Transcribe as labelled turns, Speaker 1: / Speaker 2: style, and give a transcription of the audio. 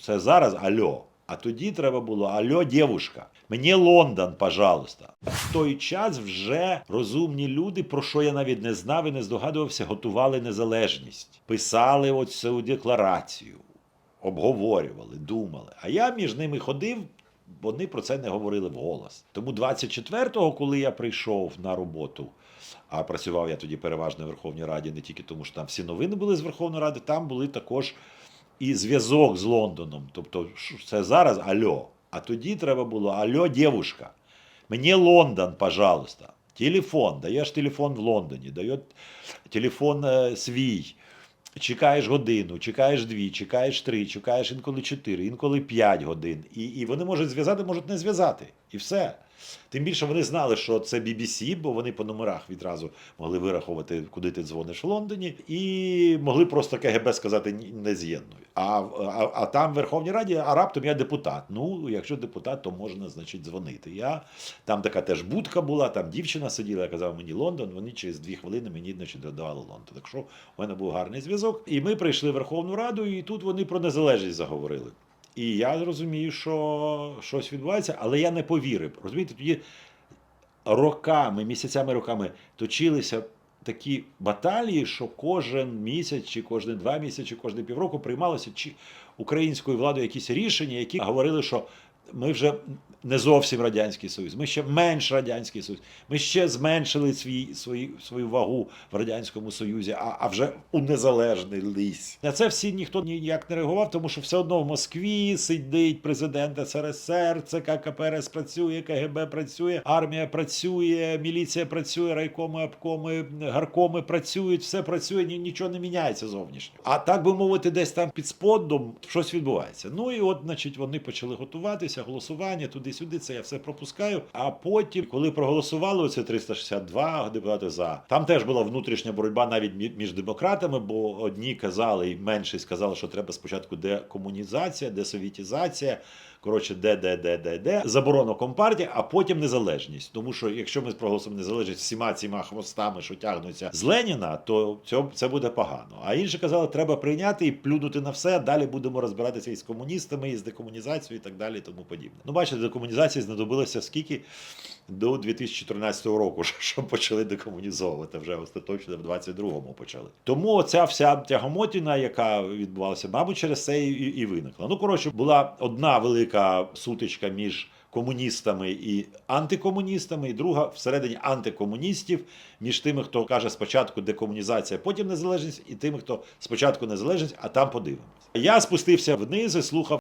Speaker 1: Це зараз альо. А тоді треба було альо, дівушка. Мені Лондон, пожалуйста. В той час вже розумні люди, про що я навіть не знав і не здогадувався, готували незалежність, писали оцю декларацію, обговорювали, думали. А я між ними ходив. Вони про це не говорили вголос. Тому 24-го, коли я прийшов на роботу, а працював я тоді переважно в Верховній Раді, не тільки тому, що там всі новини були з Верховної Ради, там були також і зв'язок з Лондоном. Тобто, це зараз альо. А тоді треба було альо, дівушка. Мені Лондон, пожалуйста. Телефон, даєш телефон в Лондоні, дає телефон е, свій. Чекаєш годину, чекаєш дві, чекаєш три, чекаєш інколи чотири, інколи п'ять годин. І, і вони можуть зв'язати, можуть не зв'язати. І все. Тим більше вони знали, що це BBC, бо вони по номерах відразу могли вирахувати, куди ти дзвониш в Лондоні, і могли просто КГБ сказати «Ні, не з'єднуй. А, а, а там в Верховній Раді, а раптом я депутат. Ну, якщо депутат, то можна, значить, дзвонити. Я там така теж будка була, там дівчина сиділа, я казав мені Лондон. Вони через дві хвилини мені значить, додавали Лондон. Так що у мене був гарний зв'язок. І ми прийшли в Верховну Раду, і тут вони про незалежність заговорили. І я зрозумію, що щось відбувається, але я не повірив. Розумієте, тоді роками, місяцями, роками точилися такі баталії, що кожен місяць, чи кожні два місяці, чи кожні півроку приймалося чи українською владою якісь рішення, які говорили, що ми вже не зовсім радянський союз, ми ще менш радянський союз. Ми ще зменшили свій, свої, свою вагу в радянському союзі, а, а вже унезалежний ліс. На це всі ніхто ніяк не реагував, тому що все одно в Москві сидить президент СРСР, ЦК КПРС працює, КГБ працює, армія працює, міліція працює, райкоми, обкоми, гаркоми працюють, все працює, ні- нічого не міняється зовнішньо. А так би мовити, десь там під сподом щось відбувається. Ну і от, значить, вони почали готуватися, голосування туди-сюди. Це я все пропускаю. А потім, коли проголосували оце 362 депутати за, там теж була внутрішня боротьба навіть між демократами, бо одні казали, і меншість сказали, що треба спочатку декомунізація, десовітізація. Коротше, де, де, де, де, де, заборона компартії, а потім незалежність. Тому що якщо ми проголосуємо незалежність всіма цими хвостами, що тягнуться з Леніна, то цьо- це буде погано. А інші казали, треба прийняти і плюнути на все. Далі будемо розбиратися із комуністами, і з декомунізацією, і так далі, тому подібне. Ну, бачите, декомунізації знадобилося скільки до 2014 року, щоб почали декомунізовувати вже остаточно в 22-му почали. Тому оця вся тягомотіна, яка відбувалася, мабуть, через це і, і виникла. Ну, коротше, була одна велика сутичка між комуністами і антикомуністами, і друга всередині антикомуністів між тими, хто каже спочатку декомунізація, потім незалежність, і тими, хто спочатку незалежність, а там подивимось. Я спустився вниз і слухав